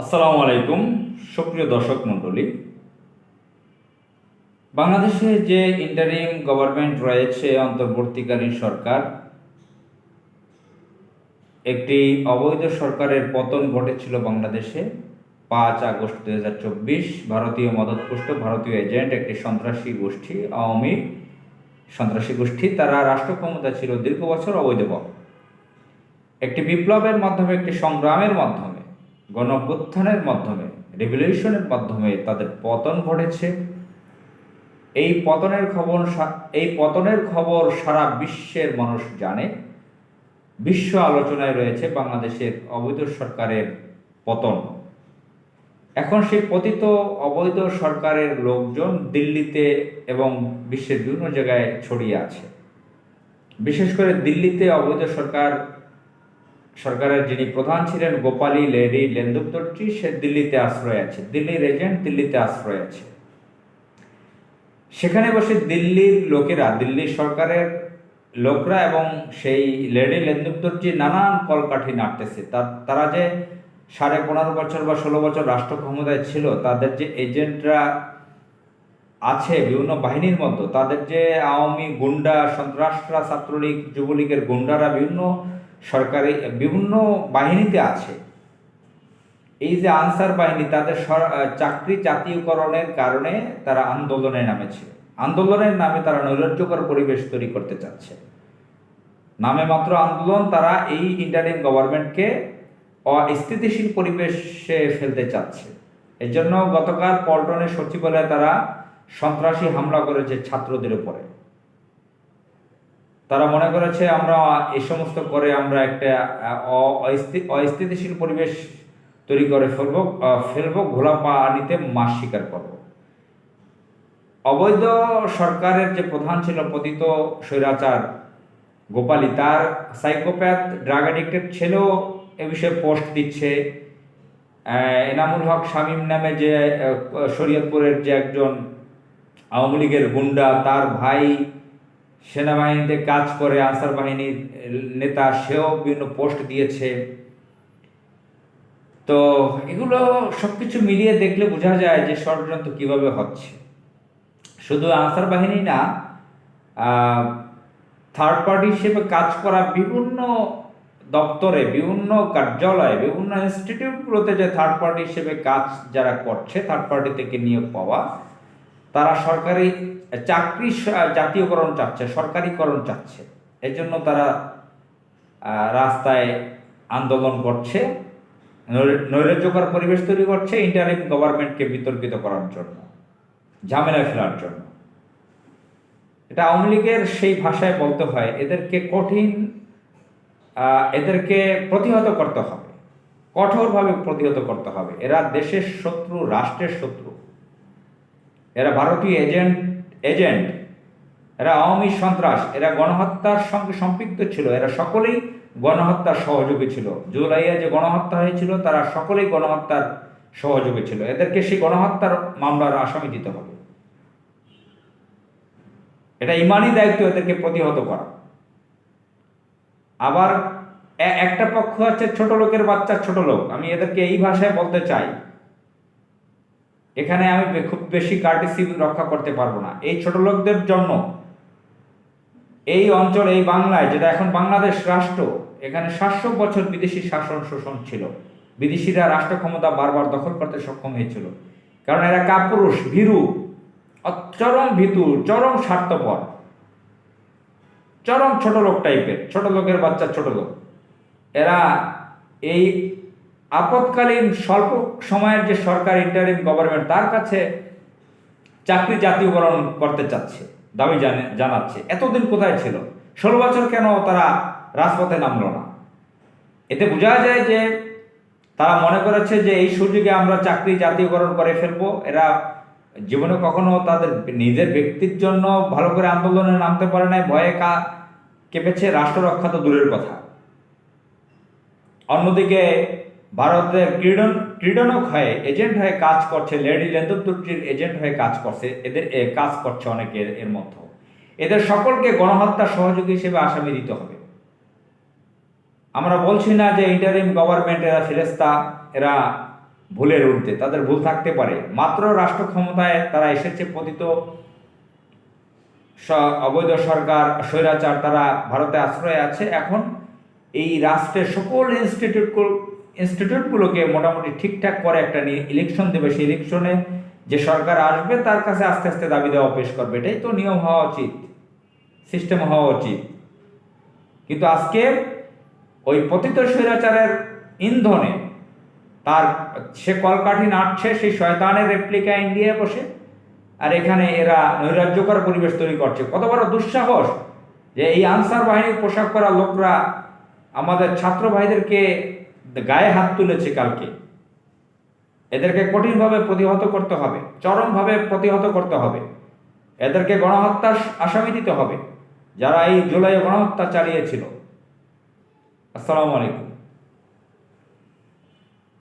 আসসালামু আলাইকুম, সুপ্রিয় দর্শক মণ্ডলী। বাংলাদেশে যে ইন্টারিম গভর্নমেন্ট রয়েছে, অন্তর্বর্তীকালীন সরকার, একটি অবৈধ সরকারের পতন ঘটেছিল বাংলাদেশে পাঁচ আগস্ট দুই হাজার চব্বিশ। ভারতীয় মদতপুষ্ট, ভারতীয় এজেন্ট, একটি সন্ত্রাসী গোষ্ঠী, আওয়ামী সন্ত্রাসী গোষ্ঠী, তারা রাষ্ট্র ক্ষমতা ছিল দীর্ঘ বছর অবৈধভাবে একটি বিপ্লবের মাধ্যমে, একটি সংগ্রামের মাধ্যমে গণ অভ্যুত্থানের মাধ্যমে, রেভলিউশনের মাধ্যমে তাদের পতন ঘটেছে। এই পতনের খবর এই পতনের খবর সারা বিশ্বের মানুষ জানে। বিশ্ব আলোচনায় রয়েছে বাংলাদেশের অবৈধ সরকারের পতন। এখন সেই পতিত অবৈধ সরকারের লোকজন দিল্লিতে এবং বিশ্বের বিভিন্ন জায়গায় ছড়িয়ে আছে। বিশেষ করে দিল্লিতে অবৈধ সরকার সরকারের যিনি প্রধান ছিলেন গোপালী লেডি লেন্দুপ্তরটি সে দিল্লিতে আশ্রয় আছে। দিল্লির এজেন্ট দিল্লিতে আশ্রয় আছে। সেখানে বসে দিল্লির লোকেরা, দিল্লি সরকারের লোকরা এবং সেই লেডি লেন্দুপ্তরজি নানান কলকাঠি নাড়তেছে। তারা যে সাড়ে পনেরো বছর বা ষোলো বছর রাষ্ট্র ক্ষমতায় ছিল, তাদের যে এজেন্টরা আছে বিভিন্ন বাহিনীর মধ্যে তাদের যে আওয়ামী গুন্ডা, সন্ত্রাসরা, ছাত্রলীগ, যুবলীগের গুন্ডারা, বিভিন্ন সরকারি, বিভিন্ন বাহিনীতে আছে। এই যে আনসার বাহিনী, তাদের চাকরি জাতীয়করণের কারণে তারা আন্দোলনে নামেছে আন্দোলনের নামে তারা নৈরাজ্যকর পরিবেশ তৈরি করতে চাচ্ছে। নামে মাত্র আন্দোলন তারা এই ইন্টারিম গভর্নমেন্টকে অস্থিতিশীল পরিবেশে ফেলতে চাচ্ছে। এর জন্য গতকাল পল্টনের সচিবালয়ে তারা সন্ত্রাসী হামলা করেছে ছাত্রদের উপরে। তারা মনে করেছে আমরা এই সমস্ত করে আমরা একটা অস্থিতিশীল পরিবেশ তৈরি করে ফেলব ফেলব, ঘোলা পানিতে মাছ শিকার করব। অবৈধ সরকারের যে প্রধান ছিল পতিত স্বৈরাচার গোপালী, তার সাইকোপ্যাথ ড্রাগ অ্যাডিক্টেড ছেলেও এ বিষয়ে পোস্ট দিচ্ছে। এনামুল হক শামীম নামে যে শরীয়তপুরের যে একজন আওয়ামী লীগের গুন্ডা, তার ভাই সেনাবাহিনীতে কাজ করে আনসার বাহিনীর নেতা, সেও বিভিন্ন পোস্ট দিয়েছে। তো এগুলো সবকিছু মিলিয়ে দেখলে বোঝা যায় যে ষড়যন্ত্র কীভাবে হচ্ছে। শুধু আনসার বাহিনী না থার্ড পার্টি হিসেবে কাজ করা বিভিন্ন দপ্তরে, বিভিন্ন কার্যালয়ে, বিভিন্ন ইনস্টিটিউটগুলোতে যে থার্ড পার্টি হিসেবে কাজ যারা করছে থার্ড পার্টি থেকে নিয়োগ পাওয়া তারা সরকারি চাকরি জাতীয়করণ চাচ্ছে, সরকারিকরণ চাচ্ছে। এর জন্য তারা রাস্তায় আন্দোলন করছে নৈরাজ্যকর পরিবেশ তৈরি করছে ইন্টারিম গভর্নমেন্টকে বিতর্কিত করার জন্য, ঝামেলায় ফেলার জন্য। এটা আওয়ামী লীগের সেই ভাষায় বলতে হয়, এদেরকে কঠিন এদেরকে প্রতিহত করতে হবে। কঠোরভাবে প্রতিহত করতে হবে। এরা দেশের শত্রু, রাষ্ট্রের শত্রু। এরা ভারতীয় এজেন্ট এজেন্ট। এরা আওয়ামী সন্ত্রাস, এরা গণহত্যার সঙ্গে সম্পৃক্ত ছিল। এরা সকলেই গণহত্যার সহযোগী ছিল। জুলাইয়ে যে গণহত্যা হয়েছিল, তারা সকলেই গণহত্যার সহযোগী ছিল। এদেরকে সেই গণহত্যার মামলার আসামি দিতে হবে। এটা ইমানই দায়িত্ব এদেরকে প্রতিহত করা। আবার একটা পক্ষ আছে ছোট লোকের বাচ্চা, ছোট লোক। আমি এদেরকে এই ভাষায় বলতে চাই। এখানে আমি খুব বেশি কার্টিসি রক্ষা করতে পারব না। এই ছোট লোকদের জন্য এই অঞ্চল, এই বাংলায়, যেটা এখন বাংলাদেশ রাষ্ট্র, এখানে সাতশো বছর বিদেশি শাসন শোষণ ছিল। বিদেশিরা রাষ্ট্র ক্ষমতা বারবার দখল করতে সক্ষম হয়েছিল। কারণ এরা কাপুরুষ, ভীরু, চরম ভীতু, চরম স্বার্থপর। চরম ছোট লোক টাইপের ছোট লোকের বাচ্চা ছোট লোক। এরা এই আপৎকালীন স্বল্প সময়ের যে সরকার ইন্টারিম গভর্নমেন্ট তার কাছে চাকরি জাতীয়করণ করতে চাচ্ছে, দাবি জানে, জানাচ্ছে। এতদিন কোথায় ছিল? ষোলো বছর কেন তারা রাজপথে নামলো না? এতে বোঝা যায় যে তারা মনে করেছে যে এই সুযোগে আমরা চাকরি জাতীয়করণ করে ফেলব। এরা জীবনে কখনো তাদের নিজের ব্যক্তির জন্য ভালো করে আন্দোলনে নামতে পারে নাই। ভয়ে কা কেঁপেছে রাষ্ট্র রক্ষা তো দূরের কথা। অন্যদিকে ভারতের ক্রীড়ন ক্রীড়নক হয়ে এজেন্ট হয়ে কাজ করছে, লেডি লেন্দুত্তুর্জির এজেন্ট হয়ে কাজ করছে, এদের কাজ করছে অনেকে এর- মধ্যে এদের সকলকে গণহত্যার সহযোগী হিসেবে আসামি দিতে হবে। আমরা বলছি না যে ইন্টারিম গভর্নমেন্ট এরা ফেরেস্তা এরা ভুলের ঊর্ধ্বে, তাদের ভুল থাকতে পারে। মাত্র রাষ্ট্র ক্ষমতায় তারা এসেছে পতিত অবৈধ সরকার, স্বৈরাচার, তারা ভারতে আশ্রয় আছে। এখন এই রাষ্ট্রের সকল ইনস্টিটিউট ইনস্টিটিউটগুলোকে মোটামুটি ঠিকঠাক করে একটা নিয়ে ইলেকশন দেবে, সেই ইলেকশনে যে সরকার আসবে, তার কাছে আস্তে আস্তে দাবি দেওয়া পেশ করবে। এটাই তো নিয়ম হওয়া উচিত সিস্টেম হওয়া উচিত। কিন্তু আজকে ওই পতিত স্বৈরাচারের ইন্ধনে তার সে কলকাঠি নাড়ছে, সেই শয়তানের রেপ্লিকা ইন্ডিয়ায় বসে, আর এখানে এরা নৈরাজ্যকর পরিবেশ তৈরি করছে। কত বড় দুঃসাহস যে এই আনসার বাহিনীর পোশাক পরা লোকরা আমাদের ছাত্র ভাইদেরকে গায়ে হাত তুলেছে কালকে। এদেরকে কঠিনভাবে প্রতিহত করতে হবে, চরমভাবে প্রতিহত করতে হবে। এদেরকে গণহত্যার আসামি দিতে হবে, যারা এই জুলাই গণহত্যা চালিয়েছিল। আসসালামু আলাইকুম।